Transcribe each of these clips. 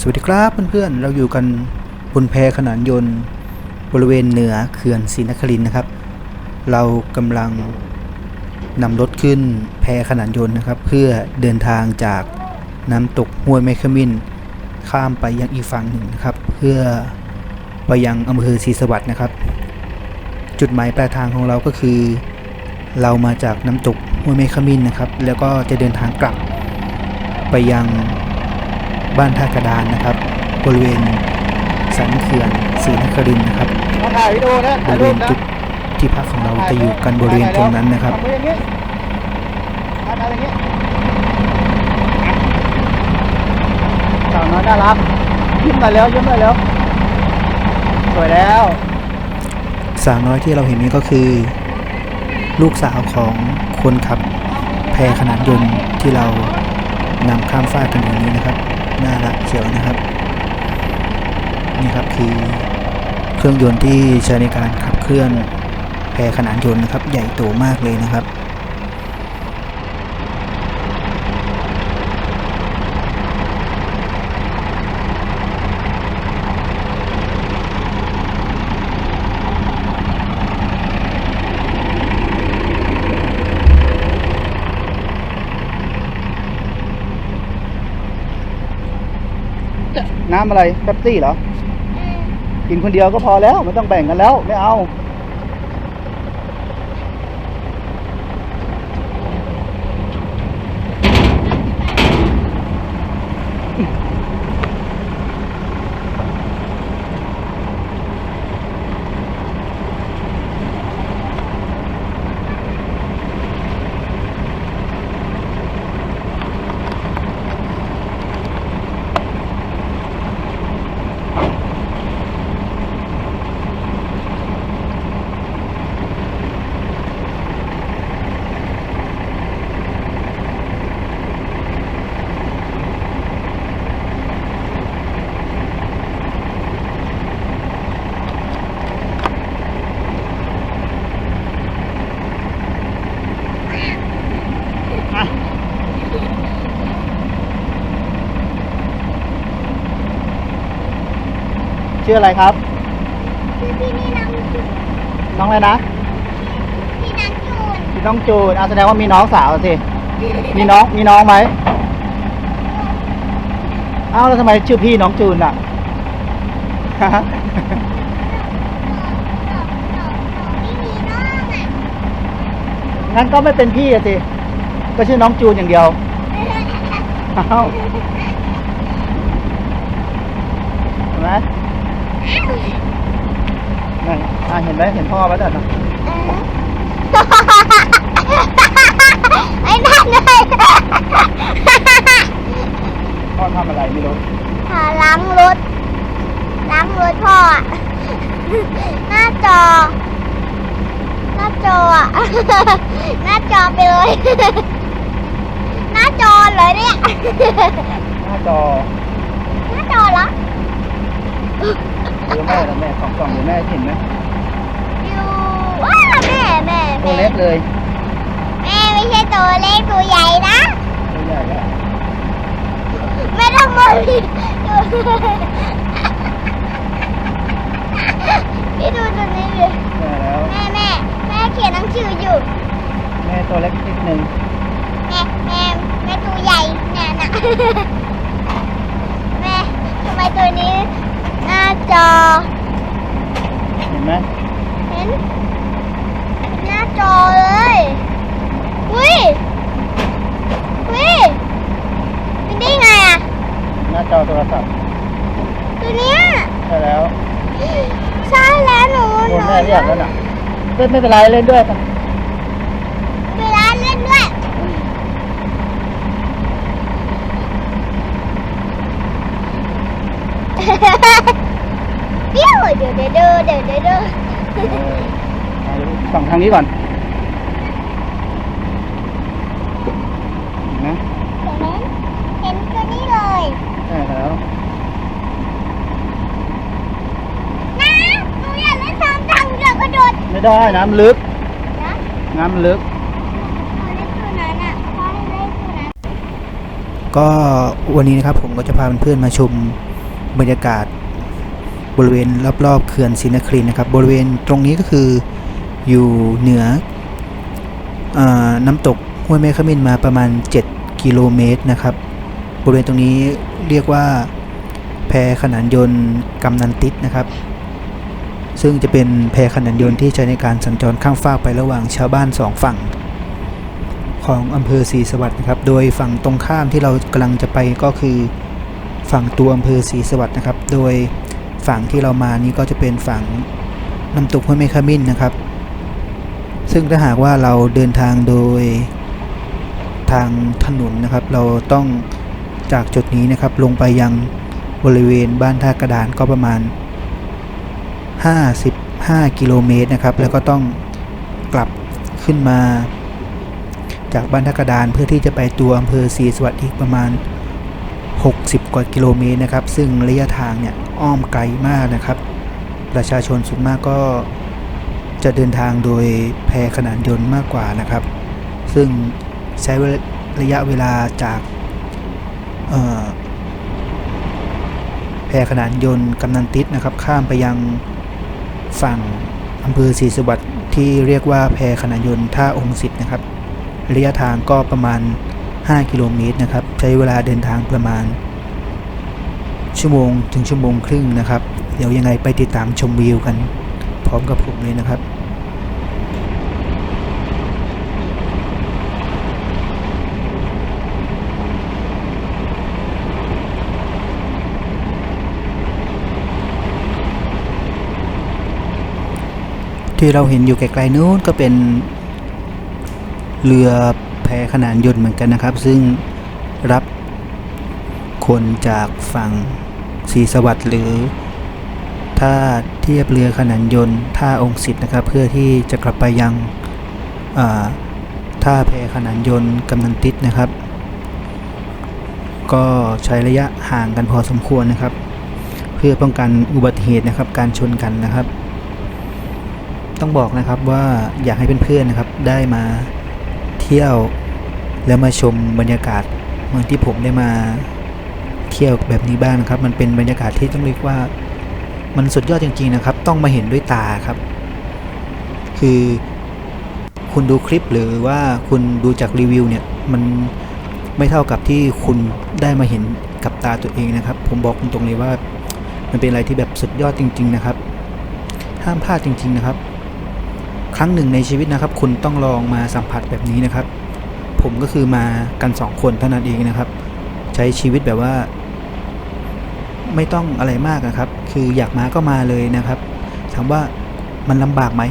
สวัสดีครับเพื่อนๆ เราอยู่กันบนแพขนานยนต์ บริเวณเหนือเขื่อนศรีนครินนะครับ เรากำลังนำรถขึ้นแพขนานยนต์นะครับ เพื่อเดินทางจากน้ำตกห้วยแมคมินข้ามไปยังอีกฝั่งหนึ่งนะครับ เพื่อไปยังอำเภอศรีสวัสดิ์นะครับ จุดหมายปลายทางของเราก็คือ เรามาจากน้ำตกห้วยแมคมินนะครับ แล้วก็จะเดินทางกลับไปยัง บ้านท่ากระดานนะครับ บริเวณสันเขื่อนศรีนครินทร์นะครับมาถ่ายวิดีโอนะบถ่ายริเวรูณปนะจุดที่พักของเราจะอยู่กันบริเวณตรงนั้นนะครับทำมืออย่างนี้ทำอะไรอย่างนี้สาวน้อยน่ารักยิ้มมาแล้วยิ้มมาแล้วสวยแล้ว สาวน้อยที่เราเห็นนี้ก็คือ ลูกสาวของคนขับแพขนาดยนต์ที่เรานำข้ามฟากกันอย่างนี้นะครับ น่ารักเชียวนะครับ นี่ครับคือเครื่องยนต์ที่ใช้ในการขับเคลื่อนแพขนานยนต์นะครับ ใหญ่โตมากเลยนะครับ น้ำอะไรเป๊ปซี่เหรอ กินคนเดียวก็พอแล้วไม่ต้องแบ่งกันแล้ว ไม่เอา ชื่ออะไรครับคือพี่นี่น้องจูนน้องอะไรนะ พี่นังจูนพี่น้องจูนอะแสดงว่ามีน้องสาวสิ มีน้อง มีน้องไหมเอ้าแล้วทำไมชื่อพี่น้องจูนอะไม่มีน้องอะงั้นก็ไม่เป็นพี่อะสิ ก็ชื่อน้องจูนอย่างเดียวเอ้าเห็นไหม นั่นอะเห็นไหมเห็นพ่อไหมเด็ดนะไอ้นั่นเลยพ่อทำอะไรไม่รู้หาล้างรถ ล้างรถพ่ออะหน้าจอ หน้าจออะหน้าจอไปเลย หน้าจอเลยเนี่ย หน้าจอ หน้าจอเหรอ เดี๋ยวแม่แล้วแม่สองสองเดี๋ยวแม่เห็นไหมอยู่ว้าแม่แม่ตัวแม่เล็กเลยแม่ไม่ใช่ตัวเล็กตัวใหญ่นะตัวใหญ่แล้วไม่ต้องมาพี่พี่ดูตัวนี้ดิแม่แล้วแม่แม่แม่เขียนหนังสืออยู่แม่ตัวเล็กนิดนึงแม่แม่แม่ตัวใหญ่เนี่ยนะแม่ทำไมตัวนี้ หน้าจอ เห็นไหมเห็น หน้าจอเลยอุ้ยอุ้ยเป็นได้ไงอะ หน้าจอโทรศัพท์ตัวเนี้ยใช่แล้วใช่แล้วหนูโดหนนู แม่เรียกแล้วน่ะเล่นไม่เป็นไรเล่นด้วยไป เวลาเล่นด้วย เอเดี๋ยวเดี๋ยวเดี๋ยวเดี๋ยวเดี๋ยวเดี๋ยวเออเอาส่องทางนี้ก่อนนไหมเห็นตัวนี้เลยใช่แล้วนะหนูอยากเล่นทางทางเรือกระโดดไม่ได้น้ำลึก น้ำลึกก็วันนี้นะครับผมก็จะพาเพื่อนๆมาชมบรรยากาศ บริเวณรอบๆเขื่อนศรีนครินนะครับ บริเวณตรงนี้ก็คืออยู่เหนืออน้ำตกห้วยแม่ขมิ้นมาประมาณ 7 กิโลเมตรนะครับ บริเวณตรงนี้เรียกว่าแพขนานยนต์กำนันติดนะครับ ซึ่งจะเป็นแพขนานยนต์ที่ใช้ในการสัญจรข้ามฟากไประหว่างชาวบ้านสองฝั่งของอำเภอศรีสวัสดิ์นะครับ โดยฝั่งตรงข้ามที่เรากำลังจะไปก็คือฝั่งตัวอำเภอศรีสวัสดิ์นะครับ โดย ฝั่งที่เรามานี้ก็จะเป็นฝั่งน้ำตกห้วยแม่ขมิ้นนะครับ ซึ่งถ้าหากว่าเราเดินทางโดยทางถนนนะครับ เราต้องจากจุดนี้นะครับลงไปยังบริเวณบ้านท่ากระดานก็ประมาณ 55 กิโลเมตรนะครับ แล้วก็ต้องกลับขึ้นมา จากบ้านท่ากระดานเพื่อที่จะไปตัวอำเภอศรีสวัสดิ์อีกประมาณ 60 กว่ากิโลเมตรนะครับ ซึ่งระยะทางเนี่ย อ้อมไกลมากนะครับ ประชาชนส่วนมากก็จะเดินทางโดยแพขนานยนต์มากกว่านะครับ ซึ่งใช้ระยะเวลาจากเอ่อแพขนานยนต์กำนันติดนะครับ ข้ามไปยังฝั่งอำเภอศรีสวัสดิ์ที่เรียกว่าแพขนานยนต์ท่าองค์สิทธ์นะครับ ระยะทางก็ประมาณ 5 กิโลเมตรนะครับ ใช้เวลาเดินทางประมาณ ชั่วโมงถึงชั่วโมงครึ่งนะครับ เดี๋ยวยังไงไปติดตามชมวิวกัน พร้อมกับผมเลยนะครับที่เราเห็นอยู่ไกลๆนู้นก็เป็นเรือแพขนานยนต์เหมือนกันนะครับ ซึ่งรับคนจากฝั่ง ศรีสวัสดิ์หรือท่าเทียบเรือขนานยนต์ท่าองค์สิทธ์นะครับ เพื่อที่จะกลับไปยังท่าแพขนานยนต์กำนันติดนะครับ ก็ใช้ระยะห่างกันพอสมควรนะครับ เพื่อป้องกันอุบัติเหตุนะครับการชนกันนะครับ ต้องบอกนะครับว่าอยากให้เพื่อนๆนะครับได้มาเที่ยวแล้วมาชมบรรยากาศเหมือนที่ผมได้มา เที่ยวแบบนี้บ้างนะครับ มันเป็นบรรยากาศที่ต้องเรียกว่า มันสุดยอดจริง ๆนะครับ ต้องมาเห็นด้วยตาครับ คือคุณดูคลิปหรือว่าคุณดูจากรีวิวเนี่ย มันไม่เท่ากับที่คุณได้มาเห็นกับตาตัวเองนะครับ ผมบอกตรงๆเลยว่า มันเป็นอะไรที่แบบสุดยอดจริง ๆ นะครับ ห้ามพลาดจริง ๆนะครับ ครั้งหนึ่งในชีวิตนะครับ คุณต้องลองมาสัมผัสแบบนี้นะครับ ผมก็คือมากันสองคนเท่านั้นเองนะครับ ใช้ชีวิตแบบว่า ไม่ต้องอะไรมากนะครับ คืออยากมาก็มาเลยนะครับถามว่ามันลำบากไหม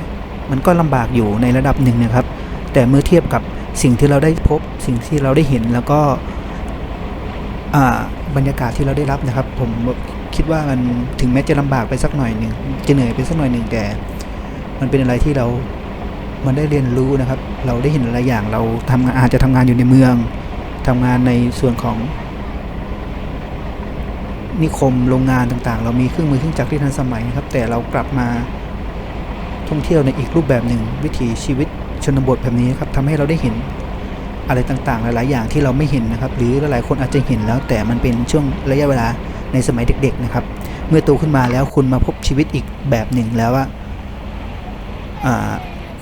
มันก็ลำบากอยู่ในระดับหนึ่งนะครับ แต่เมื่อเทียบกับสิ่งที่เราได้พบ สิ่งที่เราได้เห็นแล้วก็บรรยากาศที่เราได้รับนะครับ ผมคิดว่ามันถึงแม้จะลำบากไปสักหน่อยหนึ่งจะเหนื่อยไปสักหน่อยหนึ่งแต่ มันเป็นอะไรที่เรา มันได้เรียนรู้นะครับ เราได้เห็นหลายอย่างเราทำงานอาจจะทำงานอยู่ในเมืองทำงานในส่วนของ นิคมโรงงานต่างๆ เรามีเครื่องมือเครื่องจักรที่ทันสมัยนะครับ แต่เรากลับมาท่องเที่ยวในอีกรูปแบบหนึ่ง วิถีชีวิตชนบทแบบนี้ครับทำให้เราได้เห็นอะไรต่างๆ หลาย ๆ อย่างที่เราไม่เห็นนะครับ หรือหลายๆคนอาจจะเห็นแล้ว แต่มันเป็นช่วงระยะเวลาในสมัยเด็ก ๆ นะครับ เมื่อโตขึ้นมาแล้วคุณมาพบชีวิตอีกแบบหนึ่งแล้วว่า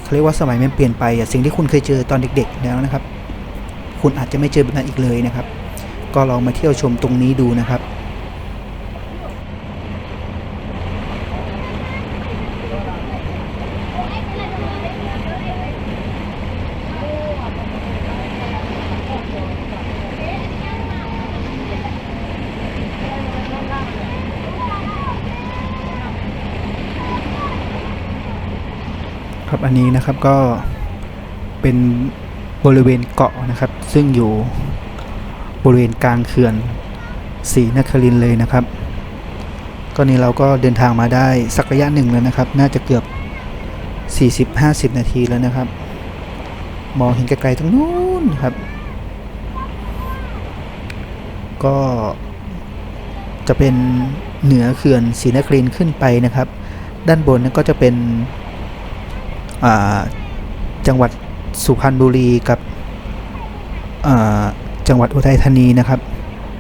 เขาเรียกว่าสมัยมันเปลี่ยนไปสิ่งที่คุณเคยเจอตอนเด็ก ๆ แล้วนะครับ คุณอาจจะไม่เจอแบบนั้นอีกเลยนะครับ ก็ลองมาเที่ยวชมตรงนี้ดูนะครับ อันนี้นะครับก็เป็นบริเวณเกาะนะครับ ซึ่งอยู่บริเวณกลางเขื่อนศรีนครินเลยนะครับก็นี้เราก็เดินทางมาได้สักระยะหนึ่งแล้วนะครับ น่าจะเกือบ 40-50 นาทีแล้วนะครับ มองเห็นไกลๆตรงนู้นครับ ก็จะเป็นเหนือเขื่อนศรีนครินขึ้นไปนะครับ ด้านบนนั้นก็จะเป็น จังหวัดสุพรรณบุรีกับจังหวัดอุทัยธานีนะครับ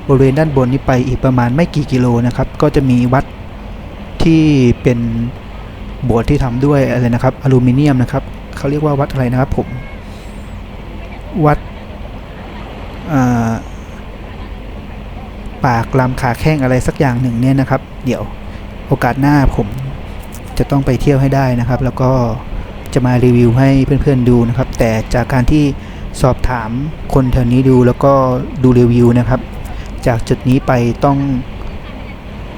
บริเวณด้านบนนี้ไปอีกประมาณไม่กี่กิโลนะครับ ก็จะมีวัดที่เป็นโบสถ์ที่ทำด้วยอะไรนะครับอลูมิเนียมนะครับเขาเรียกว่าวัดอะไรนะครับผมวัดอ่าปากลำขาแข้งอะไรสักอย่างหนึ่งเนี่ยนะครับ เดี๋ยวโอกาสหน้าผมจะต้องไปเที่ยวให้ได้นะครับ แล้วก็ จะมารีวิวให้เพื่อนๆดูนะครับ แต่จากการที่สอบถามคนแถวนี้ดูแล้วก็ดูรีวิวนะครับ จากจุดนี้ไปต้อง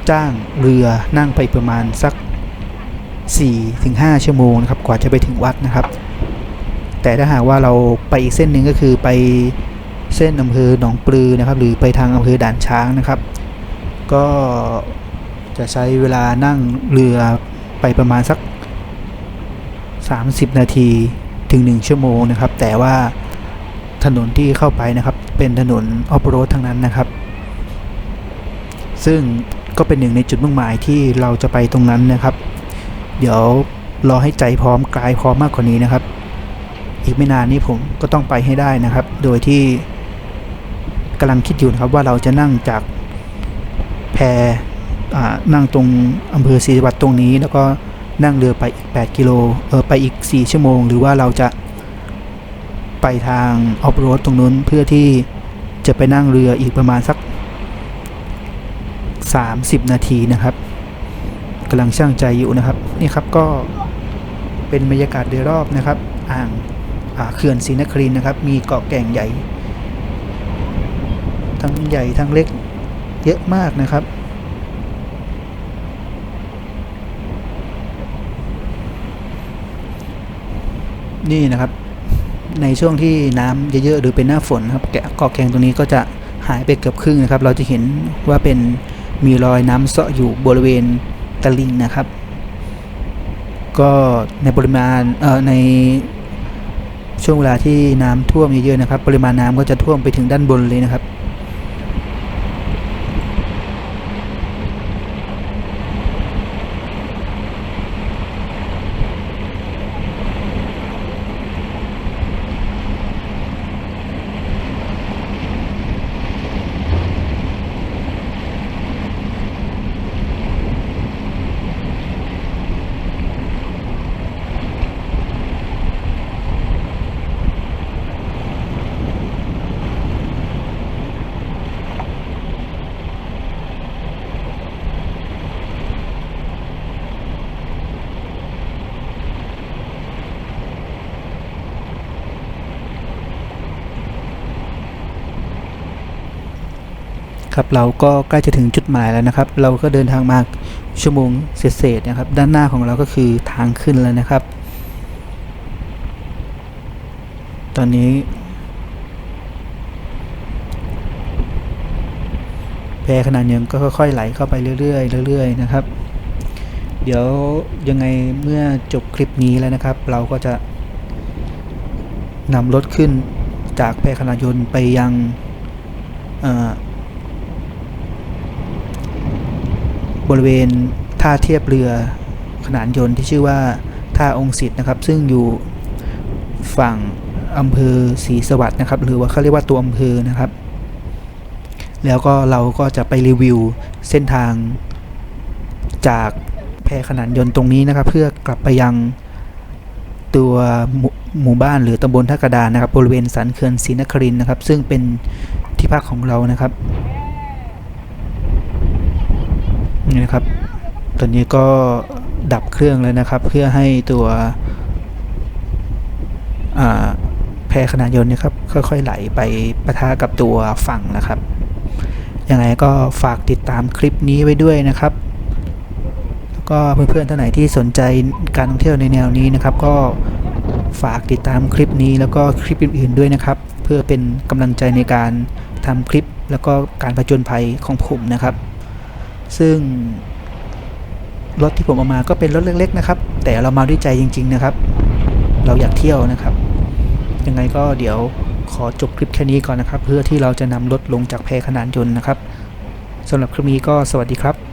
จ้างเรือนั่งไปประมาณสัก 4-5 ชั่วโมงนะครับ กว่าจะไปถึงวัดนะครับ แต่ถ้าหากว่าเราไปอีกเส้นหนึ่งก็คือไปเส้นอำเภอหนองปลือนะครับ หรือไปทางอำเภอด่านช้างนะครับ ก็จะใช้เวลานั่งเรือไปประมาณสัก 30 นาทีถึง 1 ชั่วโมงนะครับ แต่ว่าถนนที่เข้าไปนะครับ เป็นถนนออฟโรดทั้งนั้นนะครับ ซึ่งก็เป็นหนึ่งในจุดมุ่งหมายที่เราจะไปตรงนั้นนะครับ เดี๋ยวรอให้ใจพร้อมกายพร้อมมากกว่านี้นะครับ อีกไม่นานนี้ผมก็ต้องไปให้ได้นะครับ โดยที่กำลังคิดอยู่นะครับว่าเราจะนั่งจากแพนั่งตรงอำเภอศรีสวัสดิ์ตรงนี้แล้วก็ นั่งเรือไปอีก 8 กิโล เออ ไปอีก 4 ชั่วโมง หรือว่าเราจะไปทางออฟโรดตรงนู้นเพื่อที่จะไปนั่งเรืออีกประมาณสัก 30 นาทีนะครับกำลังช่างใจอยู่นะครับ นี่ครับก็เป็นบรรยากาศโดยรอบนะครับ อ่างเขื่อนศรีนครินนะครับ มีเกาะแก่งใหญ่ ทั้งใหญ่ทั้งเล็กเยอะมากนะครับ นี่นะครับ ในช่วงที่น้ำเยอะๆหรือเป็นหน้าฝนครับแกะกอกแกงตรงนี้ก็จะหายไปเกือบครึ่งนะครับ เราจะเห็นว่าเป็นมีรอยน้ำเสาะอยู่บริเวณตลิ่งนะครับ ก็ในปริมาณเอ่อในช่วงเวลาที่น้ำท่วมเยอะๆนะครับ ปริมาณน้ำก็จะท่วมไปถึงด้านบนเลยนะครับ ครับเราก็ใกล้จะถึงจุดหมายแล้วนะครับ เราก็เดินทางมาชั่วโมงเศษๆนะครับ ด้านหน้าของเราก็คือทางขึ้นแล้วนะครับ ตอนนี้แพขนาดยังก็ค่อยๆไหลเข้าไปเรื่อยๆเรื่อยๆนะครับ เดี๋ยวยังไงเมื่อจบคลิปนี้แล้วนะครับ เราก็จะนำรถขึ้นจากแพขนาดยนต์ไปยังเอ่อ บริเวณท่าเทียบเรือขนานยนต์ที่ชื่อว่าท่าองค์สิทธ์นะครับ ซึ่งอยู่ฝั่งอำเภอศรีสวัสดิ์นะครับ หรือว่าเขาเรียกว่าตัวอำเภอนะครับ แล้วก็เราก็จะไปรีวิวเส้นทางจากแพขนานยนต์ตรงนี้นะครับ เพื่อกลับไปยังตัวหมู่หมู่บ้านหรือตำบลท่ากระดานนะครับ บริเวณสันเขื่อนศรีนครินนะครับ ซึ่งเป็นที่พักของเรานะครับ นี่นะครับ ตอนนี้ก็ดับเครื่องแล้วนะครับ เพื่อให้ตัวแพขนานยนต์นะครับ ค่อยๆไหลไปประทะกับตัวฝั่งนะครับ ยังไงก็ฝากติดตามคลิปนี้ไว้ด้วยนะครับ แล้วก็เพื่อนๆท่านไหนที่สนใจการท่องเที่ยวในแนวนี้นะครับ ก็ฝากติดตามคลิปนี้แล้วก็คลิปอื่นๆด้วยนะครับ เพื่อเป็นกำลังใจในการทำคลิปแล้วก็การผจญภัยของผมนะครับ ซึ่งรถที่ผมเอามาก็เป็นรถเล็กๆนะครับ แต่เรามาด้วยใจจริง ๆนะครับ เราอยากเที่ยวนะครับ ยังไงก็เดี๋ยวขอจบคลิปแค่นี้ก่อนนะครับ เพื่อที่เราจะนำรถลงจากแพขนานยนต์นะครับสำหรับคลิปนี้ก็สวัสดีครับ